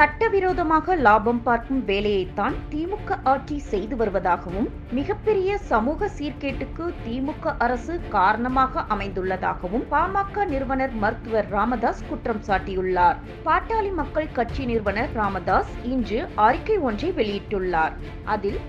சட்டவிரோதமாக லாபம் பார்க்கும் வேலையைத்தான் திமுக ஆட்சி செய்து வருவதாகவும் மிகப்பெரிய சமூக சீர்கேட்டுக்கு திமுக அரசு காரணமாக அமைந்துள்ளதாகவும் பாமக நிறுவனர் மருத்துவர் ராமதாஸ் குற்றம் சாட்டியுள்ளார். பாட்டாளி மக்கள் கட்சி நிறுவனர் ராமதாஸ் இன்று அறிக்கை ஒன்றை வெளியிட்டுள்ளார். அதில்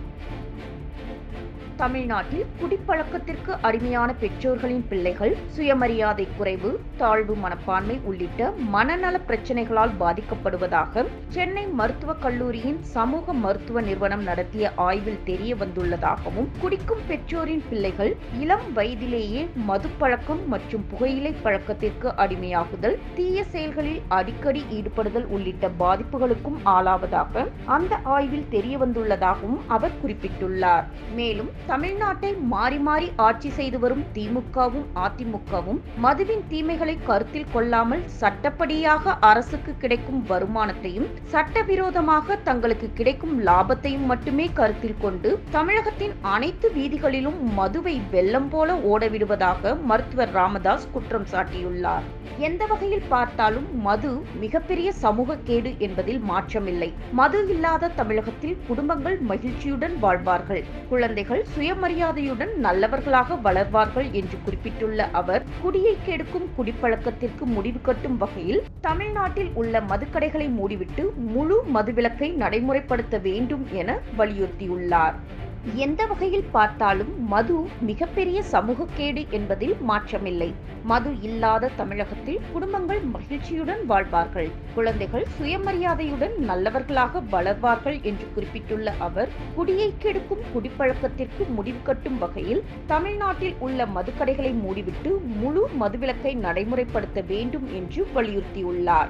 தமிழ்நாட்டில் குடிப்பழக்கத்திற்கு அடிமையான பெற்றோர்களின் பிள்ளைகள் சுயமரியாதை குறைவு தாழ்வு மனப்பான்மை உள்ளிட்ட மனநல பிரச்சனைகளால் பாதிக்கப்படுவதாக சென்னை மருத்துவக் கல்லூரியின் சமூக மருத்துவ நிறுவனம் நடத்திய ஆய்வில் தெரிய வந்துள்ளதாகவும் குடிக்கும் பெற்றோரின் பிள்ளைகள் இளம் வயதிலேயே மதுப்பழக்கம் மற்றும் புகையிலை பழக்கத்திற்கு அடிமையாகுதல் தீய செயல்களில் அடிக்கடி ஈடுபடுதல் உள்ளிட்ட பாதிப்புகளுக்கும் ஆளாவதாக அந்த ஆய்வில் தெரிய வந்துள்ளதாகவும் அவர் குறிப்பிட்டுள்ளார். மேலும் தமிழ்நாட்டை மாறி மாறி ஆட்சி செய்து வரும் திமுகவும் அதிமுகவும் மதுவின் தீமைகளை கருத்தில் கொள்ளாமல் சட்டப்படியாக அரசுக்கு கிடைக்கும் வருமானத்தையும் சட்டவிரோதமாக தங்களுக்கு கிடைக்கும் லாபத்தையும் மட்டுமே கருத்தில் கொண்டு தமிழகத்தின் அனைத்து வீதிகளிலும் மதுவை வெள்ளம் போல ஓடவிடுவதாக மருத்துவர் ராமதாஸ் குற்றம் சாட்டியுள்ளார். எந்த வகையில் பார்த்தாலும் மது மிகப்பெரிய சமூக கேடு என்பதில் மாற்றமில்லை. மது இல்லாத தமிழகத்தில் குடும்பங்கள் மகிழ்ச்சியுடன் வாழ்வார்கள். குழந்தைகள் சுயமரியாதையுடன் நல்லவர்களாக வளர்வார்கள் என்று குறிப்பிட்டுள்ள அவர் குடியை கெடுக்கும் குடிப்பழக்கத்திற்கு முடிவு கட்டும் வகையில் தமிழ்நாட்டில் உள்ள மதுக்கடைகளை மூடிவிட்டு முழு மதுவிலக்கை நடைமுறைப்படுத்த வேண்டும் என வலியுறுத்தியுள்ளார். எந்த வகையில் பார்த்தாலும் மது மிகப்பெரிய சமூக கேடு என்பதில் மாற்றமில்லை. மது இல்லாத தமிழகத்தில் குடும்பங்கள் மகிழ்ச்சியுடன் வாழ்வார்கள். குழந்தைகள் சுயமரியாதையுடன் நல்லவர்களாக வளர்வார்கள் என்று குறிப்பிட்டுள்ள அவர் குடியை கெடுக்கும் குடிப்பழக்கத்திற்கு முடிவு கட்டும் வகையில் தமிழ்நாட்டில் உள்ள மதுக்கடைகளை மூடிவிட்டு முழு மதுவிலக்கை நடைமுறைப்படுத்த வேண்டும் என்று வலியுறுத்தியுள்ளார்.